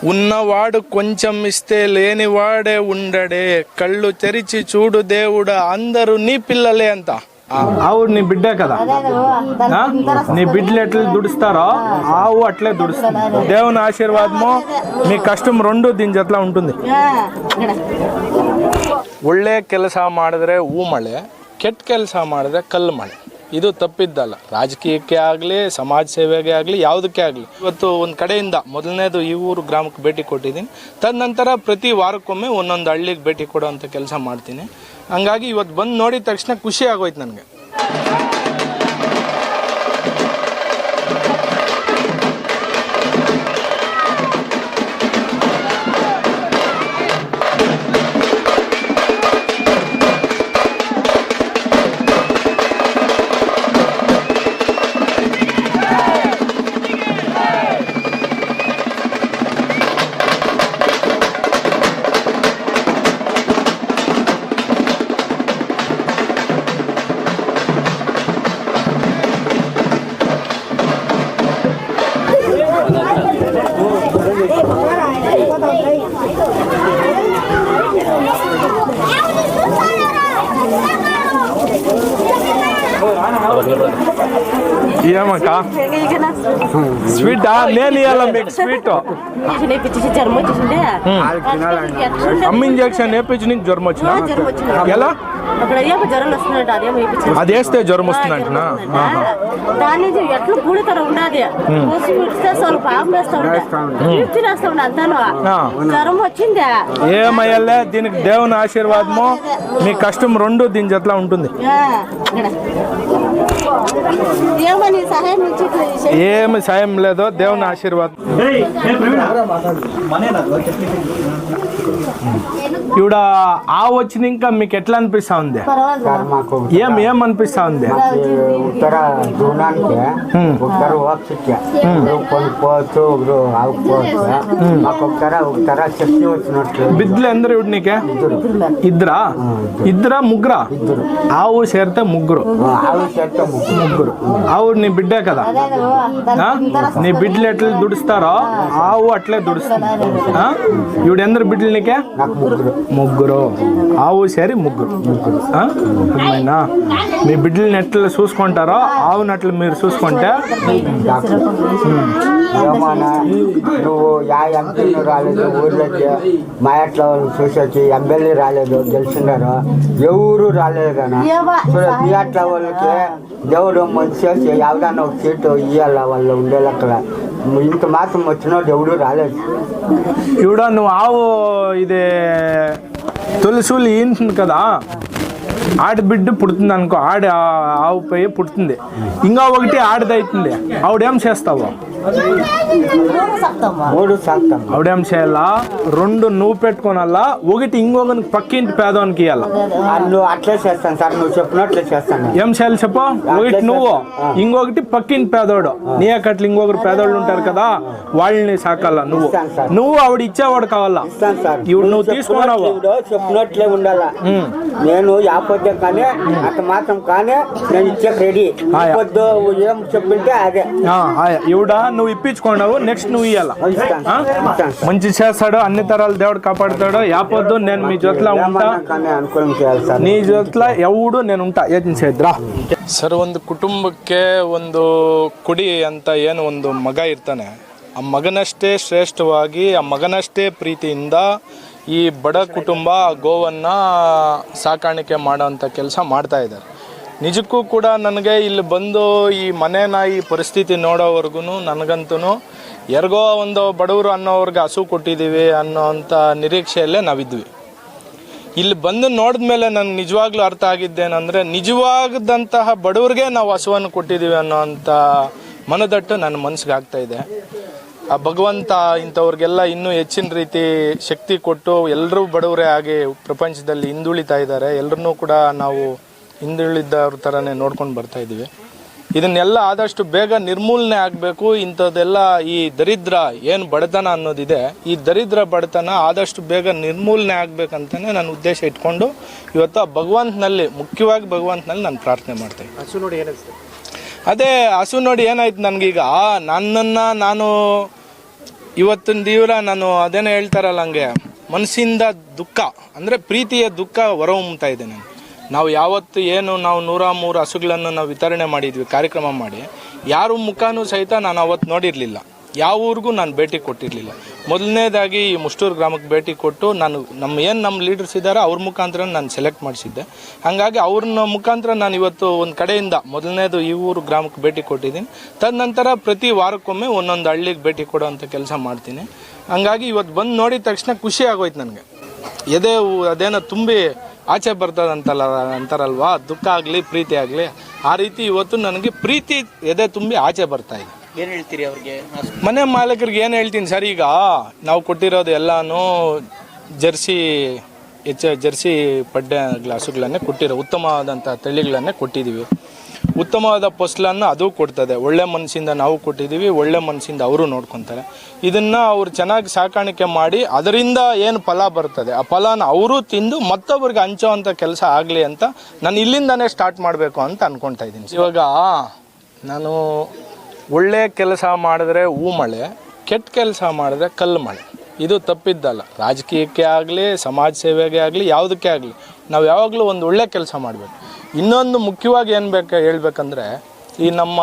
ఉన్నవాడు కొంచెం ఇస్తే లేనివాడే ఉండడే కళ్ళు తెరిచి చూడు దేవుడా అందరూ నీ పిల్లలే అంత ఆవు నీ బిడ్డే కదా ఆ? నీ బిడ్డలు ఎట్లా దుడుస్తారో ఆవు అట్లే దుడుస్తుంది దేవుని ఆశీర్వాదము మీ ಕಷ್ಟం రెండు దీని ಜೊತೆ ఉంటుంది ಒಳ್ಳೆ ಕೆಲಸ ಮಾಡಿದ್ರೆ ಹೂ ಮಳೆ ಕೆಟ್ಟ ಕೆಲಸ ಮಾಡಿದ್ರೆ ಕಲ್ಲು ಮಳೆ ಇದು ತಪ್ಪಿದ್ದಲ್ಲ. ರಾಜಕೀಯಕ್ಕೆ ಆಗಲಿ, ಸಮಾಜ ಸೇವೆಗೆ ಆಗಲಿ, ಯಾವುದಕ್ಕೆ ಆಗಲಿ. ಇವತ್ತು ಒಂದು ಕಡೆಯಿಂದ ಮೊದಲನೇದು ಈ ಊರು ಗ್ರಾಮಕ್ಕೆ ಭೇಟಿ ಕೊಟ್ಟಿದ್ದೀನಿ. ತದನಂತರ ಪ್ರತಿ ವಾರಕ್ಕೊಮ್ಮೆ ಒಂದೊಂದು ಹಳ್ಳಿಗೆ ಭೇಟಿ ಕೊಡೋವಂಥ ಕೆಲಸ ಮಾಡ್ತೀನಿ. ಹಂಗಾಗಿ ಇವತ್ತು ಬಂದು ನೋಡಿದ ತಕ್ಷಣ ಖುಷಿ ಆಗೋಯ್ತು ನನಗೆ. Давай, давай. ఏమక్క? స్వీటా? జ్వరం వచ్చిన ఎలా? అది వేస్తే జ్వరం వస్తుంది అంటున్నా దీనికి దేవుని ఆశీర్వాదము. మీ కష్టం రెండు దీని జట్లా ఉంటుంది. ఏమో సాయం లేదో దేవుని ఆశీర్వాదం. ఇవిడ ఆ వచ్చిన ఇంకా మీకు ఎట్లా అనిపిస్తా ఉంది? ఏం ఏం అనిపిస్తా ఉంది? ఉత్తర దూరానికి ఉత్తర ఒకరు కొనుక్కోవచ్చు ఒకరు ఆవుకోవచ్చు మాకు ఉత్తర ఉత్తర శక్తి వచ్చినట్లు బిడ్డలు ఎందరు ఇవిడ నీకే? ఇద్దరా. ఇద్దరా? ముగ్గురా? ఆవు చేరితే ముగ్గురు. ఆవు చేస్తే ముగ్గురు. ముగ్గురు ఆవు నీ బిడ్డే కదా? నీ బిడ్డలు ఎట్లా దుడుస్తారో ఆవు అట్లే దుడుస్తుంది? ఇవిడ ఎందరు బిడ్డలు నీకే? ముగ్గురు. ముగ్గురు ఆవు సరి ముగ్గురు. ఆ? అర్థమైందా? మీ బిడ్డల్ని ఎట్లా చూసుకుంటారో ఆవుని అట్లా మీరు చూసుకుంటే నువ్వు యా ఎంపీ రాలేదు ఊర్లోకి మా ఎట్లా వాళ్ళు చూసొచ్చి ఎమ్మెల్యే రాలేదు గెలిచినారు ఎవరు ఏవా, చూడు మీ అట్లా వాళ్ళకి దేవుడు మంచి చేసి ఒక సీటు ఇవ్వాల వాళ్ళు ఉండే లెక్కల ఇంత మాత్రం వచ్చినోడు ఎవడు రాలేదు. ఇవిడ నువ్వు ఆవు ఇది తొలిసూలు ఈంటుంది కదా? ఆడి బిడ్డ పుడుతుంది అనుకో ఆడి ఆవు పోయి పుడుతుంది. ఇంకా ఒకటి ఆడిదైతుంది. ఆవిడేం చేస్తావు? మూడు ఆవిడేం చేయాలా రెండు నువ్వు పెట్టుకోనల్లా ఒకటి ఇంకొకరికి పక్కింటి పేదవానికి ఇవ్వాల నువ్వు అట్లే చేస్తాను సార్ నువ్వు చెప్పినట్లే చేస్తాను ఏం చేయాలి చెప్పు. ఒకటి నువ్వు ఇంకొకటి పక్కింటి పేదోడు. నీ అక్కట్లు ఇంకొకరు పేదోళ్ళు ఉంటారు కదా వాళ్ళని సాకాల నువ్వు. నువ్వు ఆవిడ ఇచ్చేవాడు కావాలా? ఇవిడు నువ్వు తీసుకున్నావు? చెప్పినట్లు ఉండాలా? నేను యాపొద్దు కానీ అట్ట మాత్రం కానీ నేను ఇచ్చే రెడీ ఏం చెప్పింటే అదే. ఈవిడ నువ్వు ఇప్పించుకున్నావు నెక్స్ట్ నువ్వు ఇయ్యాల ఇస్తాను ఆ? ఇస్తాను సార్ మంచి చేస్తాడు అన్ని తరాలు దేవుడు కాపాడుతాడు యాపొద్దు నేను మీ జొత్లో ఉంటా ఏమన్నా కానీ అనుకూలం చేయాలి సార్ నీ ಜೊತೆ ಎವಡು నేను ఉంటా ಏನ್ ಸೇದ್ರಾ ಸರ್ ಒಂದು ಕುಟುಂಬಕ್ಕೆ ಒಂದು ಕುಡಿ ಅಂತ ಏನು ಒಂದು ಮಗ ಇರ್ತಾನೆ ಆ ಮಗನಷ್ಟೇ ಶ್ರೇಷ್ಠವಾಗಿ ಆ ಮಗನಷ್ಟೇ ಪ್ರೀತಿಯಿಂದ ಈ ಬಡ ಕುಟುಂಬ ಆ ಗೋವನ್ನ ಸಾಕಾಣಿಕೆ ಮಾಡೋವಂಥ ಕೆಲಸ ಮಾಡ್ತಾ ಇದ್ದಾರೆ ನಿಜಕ್ಕೂ ಕೂಡ ನನಗೆ ಇಲ್ಲಿ ಬಂದು ಈ ಮನೇನ ಈ ಪರಿಸ್ಥಿತಿ ನೋಡೋವರೆಗೂ ನನಗಂತೂ ಎರ್ಗೋ ಒಂದು ಬಡವರು ಅನ್ನೋವ್ರಿಗೆ ಹಸು ಕೊಟ್ಟಿದ್ದೀವಿ ಅನ್ನೋವಂಥ ನಿರೀಕ್ಷೆಯಲ್ಲೇ ನಾವಿದ್ವಿ. ಇಲ್ಲಿ ಬಂದು ನೋಡಿದ ಮೇಲೆ ನನಗೆ ನಿಜವಾಗ್ಲೂ ಅರ್ಥ ಆಗಿದ್ದೇನೆಂದರೆ ನಿಜವಾಗದಂತಹ ಬಡವ್ರಿಗೆ ನಾವು ಹಸುವನ್ನು ಕೊಟ್ಟಿದ್ದೀವಿ ಅನ್ನೋವಂಥ ಮನದಟ್ಟು ನನ್ನ ಮನಸ್ಸಿಗೆ ಆಗ್ತಾ ಇದೆ. ಆ ಭಗವಂತ ಇಂಥವ್ರಿಗೆಲ್ಲ ಇನ್ನೂ ಹೆಚ್ಚಿನ ರೀತಿ ಶಕ್ತಿ ಕೊಟ್ಟು ಎಲ್ಲರೂ ಬಡವರೇ ಆಗಿ ಪ್ರಪಂಚದಲ್ಲಿ ಹಿಂದುಳಿತಾ ಇದ್ದಾರೆ. ಎಲ್ಲರನ್ನೂ ಕೂಡ ನಾವು ಹಿಂದುಳಿದವ್ರ ಥರನೇ ನೋಡ್ಕೊಂಡು ಬರ್ತಾ ಇದ್ದೀವಿ. ಇದನ್ನೆಲ್ಲ ಆದಷ್ಟು ಬೇಗ ನಿರ್ಮೂಲನೆ ಆಗಬೇಕು ಇಂಥದ್ದೆಲ್ಲ ಈ ದರಿದ್ರ ಏನು ಬಡತನ ಅನ್ನೋದಿದೆ ಈ ದರಿದ್ರ ಬಡತನ ಆದಷ್ಟು ಬೇಗ ನಿರ್ಮೂಲನೆ ಆಗ್ಬೇಕಂತಾನೆ ನನ್ನ ಉದ್ದೇಶ ಇಟ್ಕೊಂಡು ಇವತ್ತು ಆ ಭಗವಂತನಲ್ಲಿ ಮುಖ್ಯವಾಗಿ ಭಗವಂತನಲ್ಲಿ ನಾನು ಪ್ರಾರ್ಥನೆ ಮಾಡ್ತೇನೆ ಹಸು ನೋಡಿ ಅದೇ ಹಸು ನೋಡಿ ಏನಾಯ್ತು ನನಗೀಗ? ನನ್ನನ್ನು ನಾನು ಇವತ್ತಿನ ದೀವ್ರ ನಾನು ಅದೇನೋ ಹೇಳ್ತಾರಲ್ಲ ಹಂಗೆ ಮನಸ್ಸಿಂದ ದುಃಖ ಅಂದರೆ ಪ್ರೀತಿಯ ದುಃಖ ಹೊರಹೊಮ್ಮುತ್ತಾ ಇದೆ ನನಗೆ ನಾವು ಯಾವತ್ತು ಏನು ನಾವು ನೂರ ಮೂರು ಹಸುಗಳನ್ನು ನಾವು ವಿತರಣೆ ಮಾಡಿದ್ವಿ, ಕಾರ್ಯಕ್ರಮ ಮಾಡಿ, ಯಾರು ಮುಖಾನು ಸಹಿತ ನಾನು ಅವತ್ತು ನೋಡಿರಲಿಲ್ಲ. ಯಾವ ಊರಿಗೂ ನಾನು ಭೇಟಿ ಕೊಟ್ಟಿರಲಿಲ್ಲ. ಮೊದಲನೇದಾಗಿ ಈ ಮುಷ್ಟೂರು ಗ್ರಾಮಕ್ಕೆ ಭೇಟಿ ಕೊಟ್ಟು ನಾನು, ನಮ್ಮ ಏನು ನಮ್ಮ ಲೀಡರ್ಸ್ ಇದ್ದಾರೆ ಅವ್ರ ಮುಖಾಂತರ ನಾನು ಸೆಲೆಕ್ಟ್ ಮಾಡಿಸಿದ್ದೆ. ಹಾಗಾಗಿ ಅವ್ರನ್ನ ಮುಖಾಂತರ ನಾನು ಇವತ್ತು ಒಂದು ಕಡೆಯಿಂದ ಮೊದಲನೇದು ಈ ಊರು ಗ್ರಾಮಕ್ಕೆ ಭೇಟಿ ಕೊಟ್ಟಿದ್ದೀನಿ. ತದನಂತರ ಪ್ರತಿ ವಾರಕ್ಕೊಮ್ಮೆ ಒಂದೊಂದು ಹಳ್ಳಿಗೆ ಭೇಟಿ ಕೊಡೋವಂಥ ಕೆಲಸ ಮಾಡ್ತೀನಿ. ಹಾಗಾಗಿ ಇವತ್ತು ಬಂದು ನೋಡಿದ ತಕ್ಷಣ ಖುಷಿ ಆಗೋಯ್ತು ನನಗೆ. ಎದೆ ಅದೇನೋ ತುಂಬಿ ಆಚೆ ಬರ್ತದಂತಲ್ಲ ಅಂತಾರಲ್ವಾ? ದುಃಖ ಆಗಲಿ ಪ್ರೀತಿ ಆಗಲಿ ಆ ರೀತಿ ಇವತ್ತು ನನಗೆ ಪ್ರೀತಿ ಎದೆ ತುಂಬಿ ಆಚೆ ಬರ್ತಾ ಇದೆ. ಏನು ಹೇಳ್ತೀರಿ ಅವ್ರಿಗೆ? ಮನೆ ಮಾಲೀಕರಿಗೆ ಏನು ಹೇಳ್ತೀನಿ ಸರ್ ಈಗ? ನಾವು ಕೊಟ್ಟಿರೋದು ಎಲ್ಲಾನು ಜರ್ಸಿ ಹೆಚ್ಚ ಜರ್ಸಿ ಪಡ್ಡೆ ಗ್ಲಾಸುಗಳನ್ನೇ ಕೊಟ್ಟಿರೋ ಉತ್ತಮವಾದಂಥ ತಳಿಗಳನ್ನೇ ಕೊಟ್ಟಿದ್ದೀವಿ ಉತ್ತಮವಾದ ಫಸಲನ್ನು ಅದು ಕೊಡ್ತದೆ. ಒಳ್ಳೆ ಮನಸ್ಸಿಂದ ನಾವು ಕೊಟ್ಟಿದ್ದೀವಿ, ಒಳ್ಳೆ ಮನಸ್ಸಿಂದ ಅವರು ನೋಡ್ಕೊತಾರೆ. ಇದನ್ನು ಅವರು ಚೆನ್ನಾಗಿ ಸಾಕಾಣಿಕೆ ಮಾಡಿ ಅದರಿಂದ ಏನು ಫಲ ಬರ್ತದೆ? ಆ ಫಲನ ಅವರು ತಿಂದು ಮತ್ತೊಬ್ಬರಿಗೆ ಹಂಚೋವಂಥ ಕೆಲಸ ಆಗಲಿ ಅಂತ ನಾನು ಇಲ್ಲಿಂದನೇ ಸ್ಟಾರ್ಟ್ ಮಾಡಬೇಕು ಅಂತ ಅನ್ಕೊತಾ ಇದ್ದೀನಿ. ಇವಾಗ ನಾನು ಒಳ್ಳೆ ಕೆಲಸ ಮಾಡಿದ್ರೆ ಹೂ ಮಳೆ ಕೆಟ್ಟ ಕೆಲಸ ಮಾಡಿದ್ರೆ ಕಲ್ಲು ಮಳೆ ಇದು ತಪ್ಪಿದ್ದಲ್ಲ. ರಾಜಕೀಯಕ್ಕೆ ಆಗಲಿ, ಸಮಾಜ ಸೇವೆಗೆ ಆಗಲಿ, ಯಾವುದಕ್ಕೆ ಆಗಲಿ, ನಾವು ಯಾವಾಗಲೂ ಒಂದು ಒಳ್ಳೆ ಕೆಲಸ ಮಾಡಬೇಕು. ಇನ್ನೊಂದು ಮುಖ್ಯವಾಗಿ ಏನು ಬೇಕು ಹೇಳ್ಬೇಕಂದ್ರೆ, ಈ ನಮ್ಮ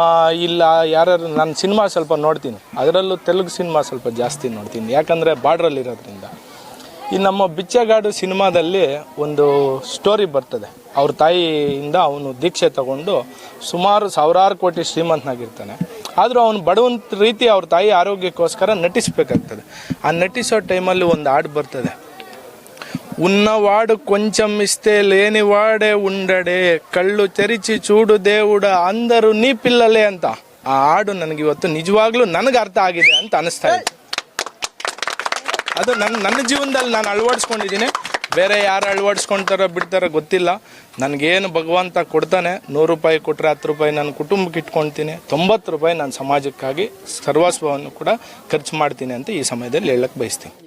ಇಲ್ಲ ಯಾರು ನಾನು ಸಿನಿಮಾ ಸ್ವಲ್ಪ ನೋಡ್ತೀನಿ. ಅದರಲ್ಲೂ ತೆಲುಗು ಸಿನಿಮಾ ಸ್ವಲ್ಪ ಜಾಸ್ತಿ ನೋಡ್ತೀನಿ. ಯಾಕಂದರೆ ಬಾರ್ಡ್ರಲ್ಲಿರೋದ್ರಿಂದ ಈ ನಮ್ಮ ಬಿಚ್ಚಗಾಡು ಸಿನಿಮಾದಲ್ಲಿ ಒಂದು ಸ್ಟೋರಿ ಬರ್ತದೆ. ಅವ್ರ ತಾಯಿಯಿಂದ ಅವನು ದೀಕ್ಷೆ ತಗೊಂಡು ಸುಮಾರು ಸಾವಿರಾರು ಕೋಟಿ ಶ್ರೀಮಂತನಾಗಿರ್ತಾನೆ. ಆದರೂ ಅವನು ಬಡವಂತ ರೀತಿ ಅವ್ರ ತಾಯಿ ಆರೋಗ್ಯಕ್ಕೋಸ್ಕರ ನಟಿಸ್ಬೇಕಾಗ್ತದೆ. ಆ ನಟಿಸೋ ಟೈಮಲ್ಲಿ ಒಂದು ಹಾಡು ಬರ್ತದೆ. ఉన్నవాడు కొంచెం ఇస్తే లేనివాడే ఉండడే కళ్ళు తెరిచి చూడు దేవుడ అందరూ నీ పిల్లలే ಅಂತ ಆ ಹಾಡು ನನಗೆ ಇವತ್ತು ನಿಜವಾಗ್ಲೂ ನನಗೆ ಅರ್ಥ ಆಗಿದೆ ಅಂತ ಅನಿಸ್ತಾ ಇದೆ ಅದು ನನ್ನ ನನ್ನ ಜೀವನದಲ್ಲಿ ನಾನು ಅಳವಡಿಸ್ಕೊಂಡಿದ್ದೀನಿ ಬೇರೆ ಯಾರು ಅಳವಡಿಸ್ಕೊಳ್ತಾರೋ ಬಿಡ್ತಾರೋ ಗೊತ್ತಿಲ್ಲ ನನಗೇನು ಭಗವಂತ ಕೊಡ್ತಾನೆ ನೂರು ರೂಪಾಯಿ ಕೊಟ್ಟರೆ ಹತ್ತು ರೂಪಾಯಿ ನನ್ನ ಕುಟುಂಬಕ್ಕೆ ಇಟ್ಕೊಳ್ತೀನಿ ತೊಂಬತ್ತು ರೂಪಾಯಿ ನಾನು ಸಮಾಜಕ್ಕಾಗಿ ಸರ್ವಸ್ವವನ್ನು ಕೂಡ ಖರ್ಚು ಮಾಡ್ತೀನಿ ಅಂತ ಈ ಸಮಯದಲ್ಲಿ ಹೇಳಕ್ಕೆ ಬಯಸ್ತೀನಿ